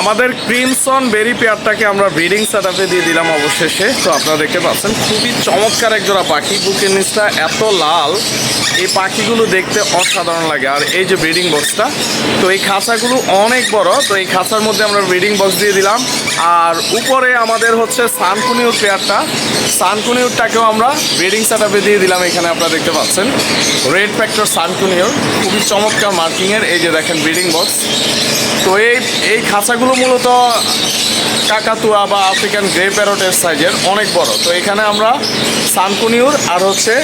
আমাদের ক্রিমসন বেরি পেয়ারটাকে আমরা breeding set দিয়ে দিলাম অবশেষে। তো আপনারা দেখতে পাচ্ছেন, খুবই চমৎকার এক জোড়া পাখি। বুকের নিচটা এত লাল, এই পাখিগুলো দেখতে অসাধারণ লাগে। আর এই যে ব্রিডিং বক্সটা, তো এই খাঁচাগুলো অনেক বড়, তো এই খাঁচার মধ্যে আমরা ব্রিডিং বক্স দিয়ে দিলাম। আর উপরে আমাদের হচ্ছে সানকুনিউর পেয়ারটা। সানকুনিউরটাকেও আমরা ব্রিডিং সেট দিয়ে দিলাম এখানে, আপনারা দেখতে পাচ্ছেন। রেড ফ্যাক্টর সানকুনিউর, খুবই চমৎকার মার্কিংয়ের, এই যে দেখেন ব্রিডিং বক্স। তো এই এই খাঁচাগুলো মূলত কাকাতুয়া বা আফ্রিকান গ্রে প্যারটের সাইজের অনেক বড়। তো এখানে আমরা সানকুনিউর আর হচ্ছে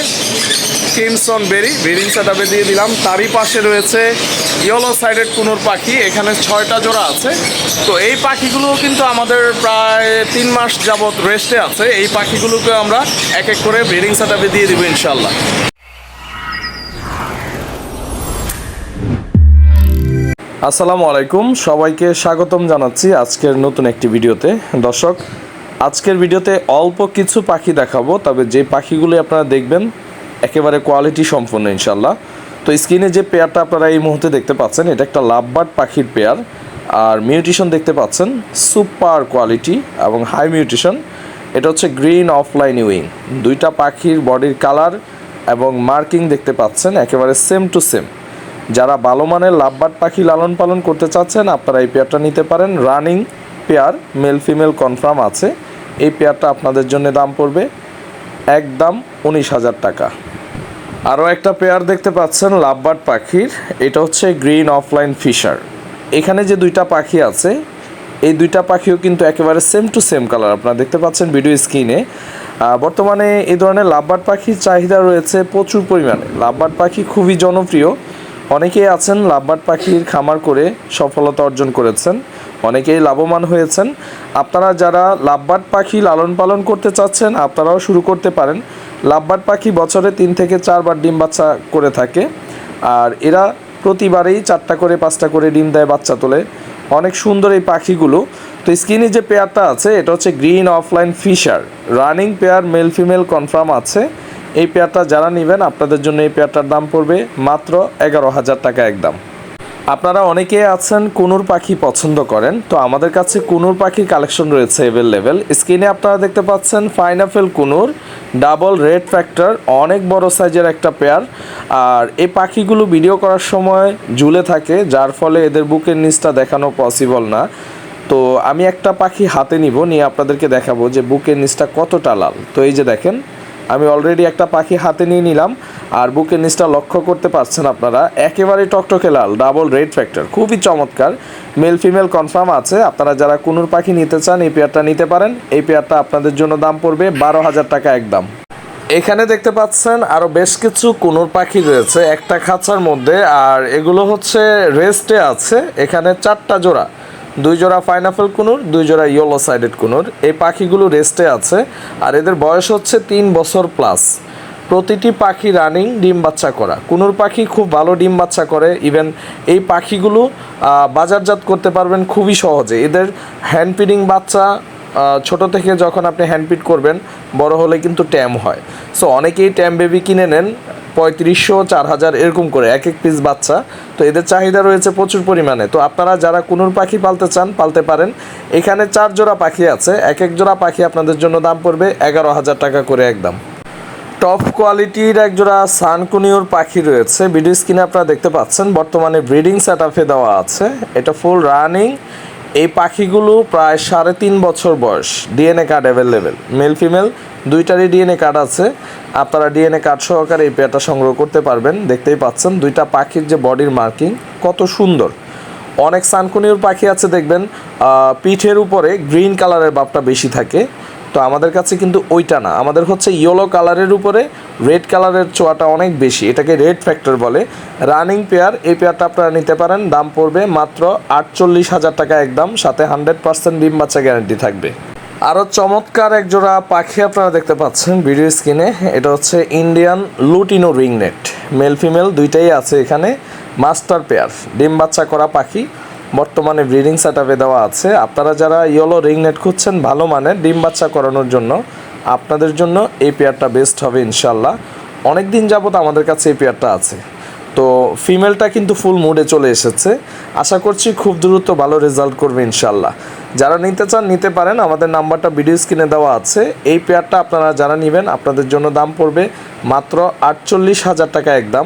কিমসন বেরি, ব্রিডিং সেটআপে দিয়ে দিলাম। তারই পাশে রয়েছে ইয়েলো সাইডেড কুনুর পাখি, এখানে ছয়টা জোড়া আছে। তো এই পাখিগুলো কিন্তু আমাদের প্রায় তিন মাস যাবত রেস্টে আছে। এই পাখিগুলোকে আমরা এক এক করে ব্রিডিং সেটআপে দিয়ে দিব ইনশাল্লাহ আসসালামু আলাইকুম। সবাইকে স্বাগতম জানাচ্ছি আজকের নতুন একটি ভিডিওতে। দর্শক, আজকের ভিডিওতে অল্প কিছু পাখি দেখাবো, তবে যে পাখিগুলি আপনারা দেখবেন, একেবারে কোয়ালিটি সম্পন্ন ইনশাল্লাহ তো স্ক্রিনে যে পেয়ারটা আপনারা এই মুহূর্তে দেখতে পাচ্ছেন, এটা একটা লাভবার্ড পাখির পেয়ার। আর মিউটিশন দেখতে পাচ্ছেন, সুপার কোয়ালিটি এবং হাই মিউটিশন। এটা হচ্ছে গ্রিন অফলাইন উইং। দুইটা পাখির বডির কালার এবং মার্কিং দেখতে পাচ্ছেন, একেবারে সেম টু সেম। যারা ভালো মানের লাভবার্ড পাখি লালন পালন করতে চাচ্ছেন, আপনারা এই পেয়ারটা নিতে পারেন। Running pair, male female confirm আছে। এই পেয়ারটা আপনাদের জন্য দাম পড়বে একদম উনিশ হাজার টাকা। আরও একটা পেয়ার দেখতে পাচ্ছেন লাভবার্ড পাখির। এটা হচ্ছে গ্রিন অফলাইন ফিশার। এখানে যে দুইটা পাখি আছে, এই দুইটা পাখিও কিন্তু একেবারে সেম টু সেম কালার আপনারা দেখতে পাচ্ছেন ভিডিও স্ক্রিনে বর্তমানে এই ধরনের লাভবার্ড পাখির চাহিদা রয়েছে প্রচুর পরিমাণে। লাভবার্ড পাখি খুবই জনপ্রিয়। অনেকেই আছেন লাভবার্ড পাখির খামার করে সফলতা অর্জন করেছেন, অনেকেই লাভবান হয়েছেন। আপনারা যারা লাভবার্ড পাখি লালন পালন করতে চাচ্ছেন, আপনারাও শুরু করতে পারেন। লাভবার্ড পাখি বছরে তিন থেকে চারবার ডিম বাচ্চা করে থাকে। আর এরা প্রতিবারেই চারটা করে, পাঁচটা করে ডিম দেয় বাচ্চা তোলে। অনেক সুন্দর এই পাখিগুলো। তো স্ক্রিনে যে পেয়ারটা আছে, এটা হচ্ছে green opaline Fischer. Running pair, male female confirm আছে। এই পেয়ারটা যারা নেবেন, আপনাদের জন্য এই পেয়ারটার দাম পড়বে মাত্র এগারো হাজার টাকা একদম আপনারা অনেকে আছেন, কুনুর পাখি পছন্দ করেন, তো আমাদের কাছে কুনুর পাখির কালেকশন রয়েছে অ্যাভেলেবেল স্ক্রিনে আপনারা দেখতে পাচ্ছেন ফাইনাফেল কুনুর ডাবল রেড ফ্যাক্টর অনেক বড় সাইজের একটা পেয়ার। আর এই পাখিগুলো ভিডিও করার সময় ঝুলে থাকে, যার ফলে এদের বুকের নিচটা দেখানো পসিবল না। তো আমি একটা পাখি হাতে নিব, নিয়ে আপনাদেরকে দেখাবো যে বুকের নিচটা কতটা লাল। তো এই যে দেখেন আমি অলরেডি একটা পাখি হাতে নিয়ে নিলাম, আর বুকের নিচটা লক্ষ্য করতে পারছেন আপনারা, একেবারে টকটকে লাল ডাবল রেড ফ্যাক্টর খুবই চমৎকার। মেল ফিমেল কনফার্ম আছে, আপনারা যারা কুনুর পাখি নিতে চান, এই পেয়ারটা নিতে পারেন। এই পেয়ারটা আপনাদের জন্য দাম পড়বে বারো হাজার টাকা একদম। এখানে দেখতে পাচ্ছেন আরও বেশ কিছু কুনুর পাখি রয়েছে, একটা খাঁচার মধ্যে, আর এগুলো হচ্ছে রেস্টে আছে, এখানে চারটা জোড়া। দুই জোড়া পাইনাপেল কুনুর, দুই জোড়া ইয়েলো সাইডেড কুনুর। এই পাখিগুলো রেস্টে আছে আর এদের বয়স হচ্ছে তিন বছর প্লাস প্রতিটি পাখি রানিং ডিম বাচ্চা করা। কুনুর পাখি খুব ভালো ডিম বাচ্চা করে। ইভেন এই পাখিগুলো বাজারজাত করতে পারবেন খুবই সহজে। এদের হ্যান্ড ফিডিং বাচ্চা ছোট থেকে যখন আপনি হ্যান্ডপিট করবেন, বড় হলে কিন্তু ট্যাম হয়। সো অনেকেই ট্যাম বেবি কিনে নেন, পঁয়ত্রিশশো চার হাজার এরকম করে, এক এক পিস বাচ্চা। তো এদের চাহিদা রয়েছে প্রচুর পরিমাণে। তো আপনারা যারা কুনুর পাখি পালতে চান, পালতে পারেন। এখানে চার জোড়া পাখি আছে, এক এক জোড়া পাখি আপনাদের জন্য দাম পড়বে এগারো হাজার টাকা করে একদম। টপ কোয়ালিটির একজোড়া সানকুনিওর পাখি রয়েছে। ভিডিও স্ক্রিনে আপনারা দেখতে পাচ্ছেন, বর্তমানে ব্রিডিং সেট দেওয়া আছে। এটা ফুল রানিং এই পাখিগুলো প্রায় সাড়ে তিন বছর বয়স DNA card available male female দুইটারই ডিএনএ কার্ড আছে। আপনারা ডিএনএ কার্ড সহকারে এই পেয়ারটা সংগ্রহ করতে পারবেন। দেখতেই পাচ্ছেন, দুইটা পাখির যে বডির মার্কিং কত সুন্দর। অনেক সানকুনিউর পাখি আছে, দেখবেন পিঠের উপরে গ্রিন কালারের বাপটা বেশি থাকে। তো আমাদের কাছে কিন্তু ওইটা না। আমাদের হচ্ছে ইয়েলো কালারের উপরে রেড কালারের চোয়াটা অনেক বেশি। এটাকে রেড ফ্যাক্টর বলে। রানিং পেয়ার এই পেয়ারটা আপনারা নিতে পারেন। দাম পড়বে মাত্র আটচল্লিশ হাজার টাকা একদম। সাথে হান্ড্রেড পার্সেন্ট ডিম বাচ্চা গ্যারান্টি থাকবে। আরও চমৎকার এক জোড়া পাখি আপনারা দেখতে পাচ্ছেন ভিডিও স্ক্রিনে। এটা হচ্ছে ইন্ডিয়ান লুটিনো রিংনেট মেল ফিমেল দুইটাই আছে এখানে। মাস্টার পেয়ার ডিম বাচ্চা করা পাখি। বর্তমানে ব্রিডিং সেট দেওয়া আছে। আপনারা যারা ইয়েলো রিংনেট খুঁজছেন, ভালো মানের ডিম বাচ্চা করানোর জন্য আপনাদের জন্য এই পেয়ারটা বেস্ট হবে ইনশাল্লাহ অনেক দিন যাবত আমাদের কাছে এই পেয়ারটা আছে। তো ফিমেলটা কিন্তু ফুল মুডে চলে এসেছে। আশা করছি খুব দ্রুত ভালো রেজাল্ট করবে ইনশাল্লাহ যারা নিতে চান, নিতে পারেন। আমাদের নাম্বারটা ভিডিও স্ক্রিনে দেওয়া আছে। এই পেয়ারটা আপনারা যারা নেবেন, আপনাদের জন্য দাম পড়বে মাত্র আটচল্লিশ হাজার টাকা একদম।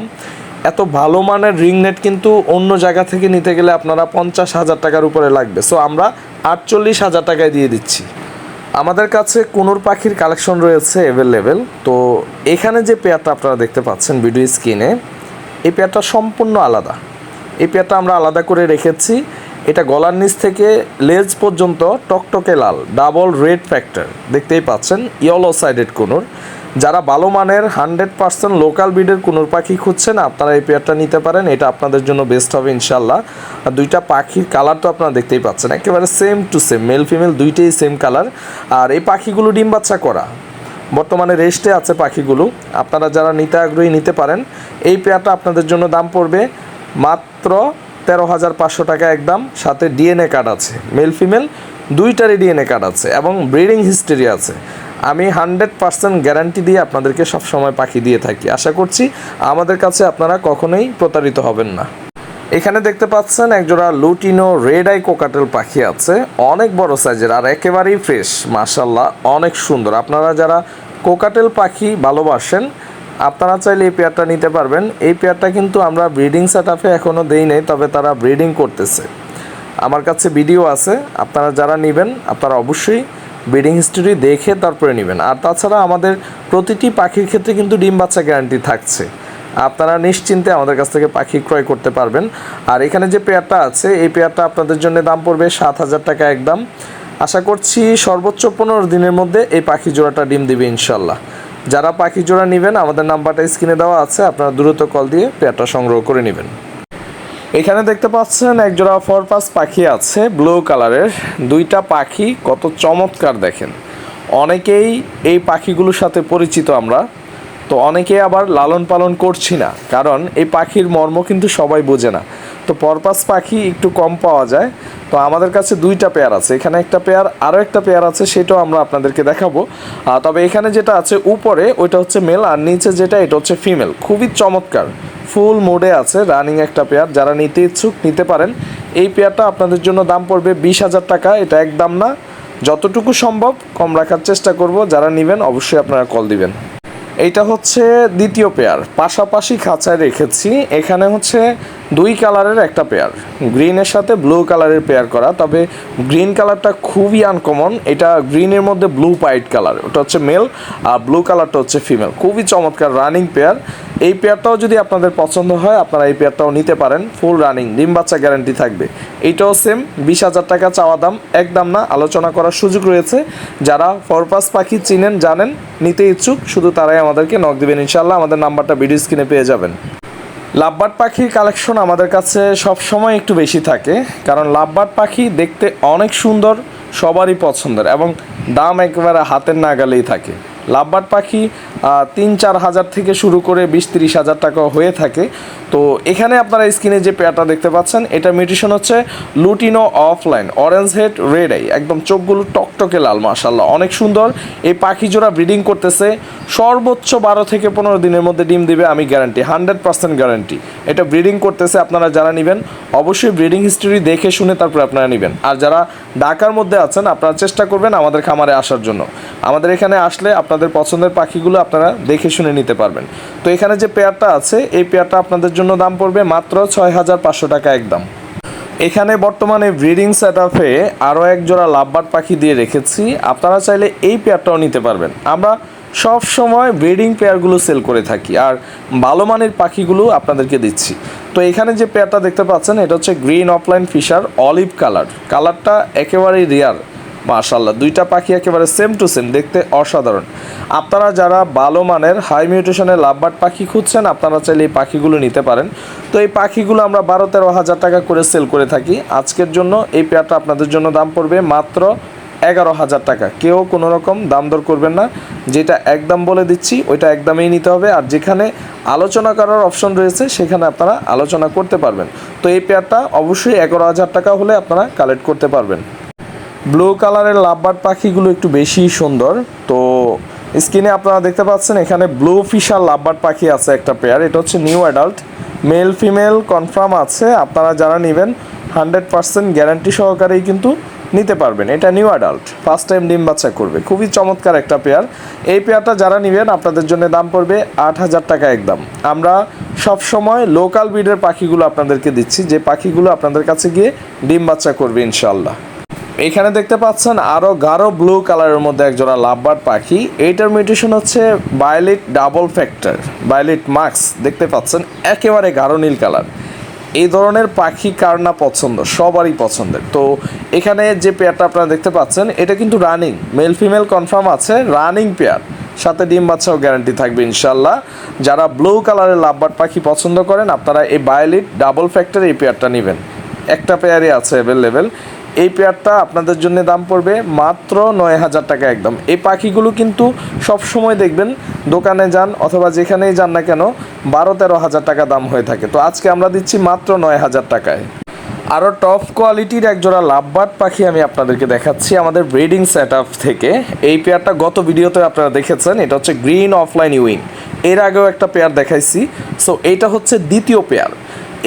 এত ভালো মানের রিং নেট কিন্তু অন্য জায়গা থেকে নিতে গেলে আপনারা পঞ্চাশ হাজার টাকার উপরে লাগবে। সো আমরা আটচল্লিশ হাজার টাকায় দিয়ে দিচ্ছি। আমাদের কাছে কুনুর পাখির কালেকশন রয়েছে অ্যাভেলেবেল তো এখানে যে পেয়ারটা আপনারা দেখতে পাচ্ছেন ভিডিও স্ক্রিনে এই পেয়ারটা সম্পূর্ণ আলাদা। এই পেয়ারটা আমরা আলাদা করে রেখেছি। এটা গলার নিচ থেকে লেজ পর্যন্ত টকটকে লাল ডাবল রেড ফ্যাক্টর দেখতেই পাচ্ছেন ইয়েলো সাইডেড কুনুর। যারা ভালো মানের হান্ড্রেড পার্সেন্ট লোকাল ব্রিডের কোনো পাখি খুঁজছেন, আপনারা এই পেয়ারটা নিতে পারেন। এটা আপনাদের জন্য বেস্ট হবে ইনশাল্লাহ আর দুইটা পাখির কালার তো আপনারা দেখতেই পাচ্ছেন। একেবারে same to same male female দুইটাই সেম কালার আর এই পাখিগুলো ডিম বাচ্চা করা। বর্তমানে রেস্টে আছে পাখিগুলো। আপনারা যারা নিতে আগ্রহী নিতে পারেন, এই পেয়ারটা আপনাদের জন্য দাম পড়বে মাত্র তেরো হাজার পাঁচশো টাকা একদম। সাথে ডিএনএ কার্ড আছে। মেল ফিমেল দুইটারই ডিএনএ কার্ড আছে এবং ব্রিডিং হিস্ট্রি আছে। আমি হান্ড্রেড পার্সেন্ট গ্যারান্টি দিয়ে আপনাদেরকে সবসময় পাখি দিয়ে থাকি। আশা করছি আমাদের কাছে আপনারা কখনোই প্রতারিত হবেন না। এখানে দেখতে পাচ্ছেন একজোড়া লুটিনো রেড আই কোকাটেল পাখি আছে। অনেক বড় সাইজের আর একেবারেই ফ্রেশ। মাশাল্লাহ অনেক সুন্দর। আপনারা যারা কোকাটেল পাখি ভালোবাসেন, আপনারা চাইলে এই পেয়ারটা নিতে পারবেন। এই পেয়ারটা কিন্তু আমরা ব্রিডিং সেট আপে এখনও দেই নাই, তবে তারা ব্রিডিং করতেছে। আমার কাছে ভিডিও আছে, আপনারা যারা নেবেন, আপনারা অবশ্যই ব্রিডিং হিস্ট্রি দেখে তারপরে নেবেন। আর তাছাড়া আমাদের প্রতিটি পাখির ক্ষেত্রে কিন্তু ডিম বাচ্চা গ্যারান্টি থাকছে। আপনারা নিশ্চিন্তে আমাদের কাছ থেকে পাখি ক্রয় করতে পারবেন। আর এখানে যে পেয়ারটা আছে, এই পেয়ারটা আপনাদের জন্য দাম পড়বে সাত হাজার টাকা একদম। আশা করছি সর্বোচ্চ পনেরো দিনের মধ্যে এই পাখি জোড়াটা ডিম দিবে ইনশাল্লাহ। যারা পাখি জোড়া নেবেন, আমাদের নাম্বারটা স্ক্রিনে দেওয়া আছে, আপনারা দ্রুত কল দিয়ে পেয়ারটা সংগ্রহ করে নেবেন। এখানে দেখতে পাচ্ছেন একজোড়া ফরপাস পাখি আছে ব্লু কালারের দুইটা পাখি কত চমৎকার দেখেন। অনেকেই এই পাখিগুলোর সাথে পরিচিত আমরা, তো অনেকেই আবার লালন পালন করছি না, কারণ এই পাখির মর্ম কিন্তু সবাই বোঝে না। তো পরপাস পাখি একটু কম পাওয়া যায় তো আমাদের কাছে দুইটা পেয়ার আছে। এখানে একটা পেয়ার আরও একটা পেয়ার আছে, সেটাও আমরা আপনাদেরকে দেখাবো। তবে এখানে যেটা আছে উপরে, ওইটা হচ্ছে মেল আর নিচে যেটা, এটা হচ্ছে ফিমেল খুবই চমৎকার। ফুল মোডে আছে রানিং একটা পেয়ার যারা নিতে ইচ্ছুক, নিতে পারেন। এই পেয়ারটা আপনাদের জন্য দাম পড়বে বিশ হাজার টাকা। এটা একদম না। যতটুকু সম্ভব কম রাখার চেষ্টা করব। যারা নেবেন, অবশ্যই আপনারা কল দিবেন। এইটা হচ্ছে দ্বিতীয় পেয়ার পাশাপাশি খাঁচায় রেখেছি। এখানে হচ্ছে দুই কালারের একটা পেয়ার গ্রিনের সাথে ব্লু কালারের পেয়ার করা, তবে গ্রিন কালারটা খুবই আনকমন এটা গ্রিনের মধ্যে ব্লু পাইট কালার ওটা হচ্ছে মেল আর ব্লু কালারটা হচ্ছে ফিমেল খুবই চমৎকার রানিং পেয়ার এই পেয়ারটাও যদি আপনাদের পছন্দ হয়, আপনারা এই পেয়ারটাও নিতে পারেন ফুল রানিং ডিম বাচ্চা গ্যারান্টি থাকবে এইটাও সেম বিশ হাজার টাকা চাওয়া দাম, একদম না, আলোচনা করার সুযোগ রয়েছে, যারা ফরপাস পাখি চিনেন, জানেন, নিতে ইচ্ছুক, শুধু তারাই আমাদেরকে নক দেবেন ইনশাল্লাহ আমাদের নাম্বারটা ভিডিও স্ক্রিনে পেয়ে যাবেন। লাভবার্ড পাখির কালেকশন আমাদের কাছে সব সময় একটু বেশি থাকে, কারণ লাভবার্ড পাখি দেখতে অনেক সুন্দর, সবারই পছন্দের এবং দাম একেবারে হাতের নাগালেই থাকে। লাভবার্ড পাখি তিন চার হাজার থেকে শুরু করে বিশ তিরিশ হাজার টাকা হয়ে থাকে। তো এখানে আপনারা স্ক্রিনে যে পেয়ারটা দেখতে পাচ্ছেন, এটা মিউটেশন হচ্ছে lutino opaline, orange head, red eye. একদম চোখগুলো টকটকে লাল মাশাল্লাহ অনেক সুন্দর। এই পাখি জোড়া ব্রিডিং করতেছে, সর্বোচ্চ বারো থেকে পনেরো দিনের মধ্যে ডিম দিবে, আমি গ্যারান্টি হান্ড্রেড পার্সেন্ট গ্যারান্টি এটা ব্রিডিং করতেছে, আপনারা যারা নেবেন, অবশ্যই ব্রিডিং হিস্ট্রি দেখে শুনে তারপরে আপনারা নেবেন। আর যারা ঢাকার মধ্যে আছেন, আপনারা চেষ্টা করবেন আমাদের খামারে আসার জন্য। আমাদের এখানে আসলে আপনাদের পছন্দের পাখিগুলো আপনারা দেখে শুনে নিতে পারবেন। তো এখানে যে পেয়ারটা আছে, এই পেয়ারটা আপনাদের জন্য দাম পড়বে মাত্র ছয় হাজার পাঁচশো টাকা একদম। এখানে বর্তমানে ব্রিডিং সেট আপে আরও এক জোড়া লাভবার্ড পাখি দিয়ে রেখেছি। আপনারা চাইলে এই পেয়ারটাও নিতে পারবেন। আমরা সব সময় ব্রিডিং পেয়ারগুলো সেল করে থাকি আর ভালো মানের পাখিগুলো আপনাদেরকে দিচ্ছি। তো এখানে যে পেয়ারটা দেখতে পাচ্ছেন, এটা হচ্ছে green opaline Fischer olive colour. কালারটা একেবারেই রেয়ার মাশাল্লাহ দুইটা পাখি একেবারে সেম টু সেম দেখতে অসাধারণ। আপনারা যারা ভালো মানের হাই মিউটেশনের লাভবার্ড পাখি খুঁজছেন, আপনারা চাইলে এই পাখিগুলো নিতে পারেন। তো এই পাখিগুলো আমরা বারো তেরো হাজার টাকা করে সেল করে থাকি। আজকের জন্য এই পেয়ারটা আপনাদের জন্য দাম পড়বে মাত্র এগারো হাজার টাকা। কেউ কোনো রকম দাম দর করবেন না। যেটা একদম বলে দিচ্ছি, ওইটা একদমই নিতে হবে। আর যেখানে আলোচনা করার অপশন রয়েছে, সেখানে আপনারা আলোচনা করতে পারবেন। তো এই পেয়ারটা অবশ্যই এগারো হাজার টাকা হলে আপনারা কালেক্ট করতে পারবেন। ব্লু কালারের লাভবার্ড পাখিগুলো একটু বেশি সুন্দর। তো স্ক্রিনে আপনারা দেখতে পাচ্ছেন, এখানে ব্লু ফিশার লাভবার্ড পাখি আছে একটা পেয়ার এটা হচ্ছে new adult male female confirm আছে। আপনারা যারা নেবেন হান্ড্রেড পার্সেন্ট গ্যারান্টি সহকারেই কিন্তু নিতে পারবেন। এটা নিউ অ্যাডাল্ট ফার্স্ট টাইম ডিম বাচ্চা করবে। খুবই চমৎকার একটা পেয়ার এই পেয়ারটা যারা নেবেন, আপনাদের জন্য দাম পড়বে আট হাজার টাকা একদম। আমরা সব সময় লোকাল ব্রিডের পাখিগুলো আপনাদেরকে দিচ্ছি। যে পাখিগুলো আপনাদের কাছে গিয়ে ডিম বাচ্চা করবে ইনশাল্লাহ এখানে দেখতে পাচ্ছেন আরও গাঢ় ব্লু কালারের মধ্যে একজোড়া লাভবার্ড পাখি। এইটার মিউটেশন হচ্ছে বায়োলিট ডাবল ফ্যাক্টর বায়োলিট মাক্স দেখতে পাচ্ছেন, একেবারে গাঢ় নীল কালার এই ধরনের পাখি কার না পছন্দ? সবারই পছন্দের। তো এখানে যে পেয়ারটা আপনারা দেখতে পাচ্ছেন, এটা কিন্তু রানিং মেল ফিমেল কনফার্ম আছে রানিং পেয়ার সাথে ডিম বাচ্চাও গ্যারান্টি থাকবে ইনশাল্লাহ যারা ব্লু কালারের লাভবার্ড পাখি পছন্দ করেন, আপনারা এই বায়োলিট ডাবল ফ্যাক্টর এই পেয়ারটা নেবেন। একটা পেয়ারই আছে অ্যাভেলেবেল এই পেয়ারটা আপনাদের জন্য দাম পড়বে মাত্র নয় হাজার টাকা একদম। এই পাখিগুলো কিন্তু সব সময় দেখবেন দোকানে যান অথবা যেখানেই যান না কেন বারো তেরো হাজার টাকা দাম হয়ে থাকে। তো আজকে আমরা দিচ্ছি মাত্র নয় হাজার টাকায়। আরও টপ কোয়ালিটির একজোড়া লাভবার্ড পাখি আমি আপনাদেরকে দেখাচ্ছি আমাদের ব্রিডিং সেট থেকে। এই পেয়ারটা গত ভিডিওতে আপনারা দেখেছেন, এটা হচ্ছে গ্রিন অফলাইন উইন এর আগেও একটা পেয়ার দেখাইছি। সো এটা হচ্ছে দ্বিতীয় পেয়ার।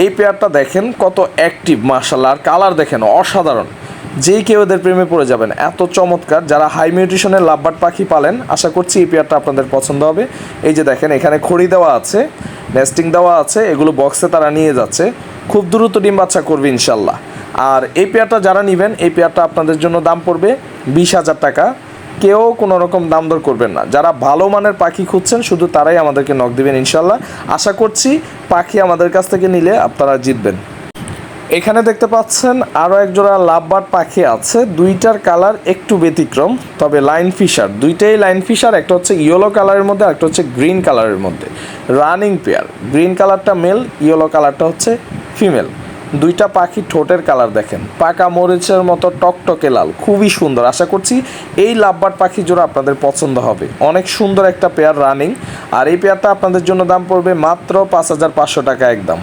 এই পেয়ারটা দেখেন কত অ্যাক্টিভ মার্শাল্লাহ আর কালার দেখেন, অসাধারণ। যেই কেউ এদের প্রেমে পড়ে যাবেন, এত চমৎকার। যারা হাই মিউটিশনের লাভবার্ড পাখি পালেন, আশা করছি এই পেয়ারটা আপনাদের পছন্দ হবে। এই যে দেখেন, এখানে খড়ি দেওয়া আছে নেস্টিং দেওয়া আছে, এগুলো বক্সে তারা নিয়ে যাচ্ছে। খুব দ্রুত ডিম বাচ্চা করবে ইনশাল্লাহ আর এই পেয়ারটা যারা নেবেন, এই পেয়ারটা আপনাদের জন্য দাম পড়বে বিশ হাজার টাকা। কেউ কোনো রকম দাম দর করবেন না। যারা ভালো মানের পাখি খুঁজছেন, শুধু তারাই আমাদেরকে নক দিবেন ইনশাল্লাহ। আশা করছি পাখি আমাদের কাছ থেকে নিলে আপনারা জিতবেন। এখানে দেখতে পাচ্ছেন আরও এক জোড়া লাভবার্ড পাখি আছে। দুইটার কালার একটু ব্যতিক্রম, তবে লাইন ফিশার। দুইটাই লাইন ফিশার, একটা হচ্ছে ইয়েলো কালারের মধ্যে একটা হচ্ছে গ্রিন কালারের মধ্যে। Running pair. গ্রিন কালারটা মেল, ইয়েলো কালারটা হচ্ছে ফিমেল। দুইটা পাখি ঠোঁটের কালার দেখেন। পাকা মরিচের মতো টকটকে লাল, খুবই সুন্দর। আশা করছি এই লাভবার পাখি জোড়া আপনাদের পছন্দ হবে। অনেক সুন্দর একটা পেয়ার রানিং, আর এই পেয়ারটা আপনাদের জন্য দাম পড়বে মাত্র পাঁচ হাজার পাঁচশো টাকা একদম।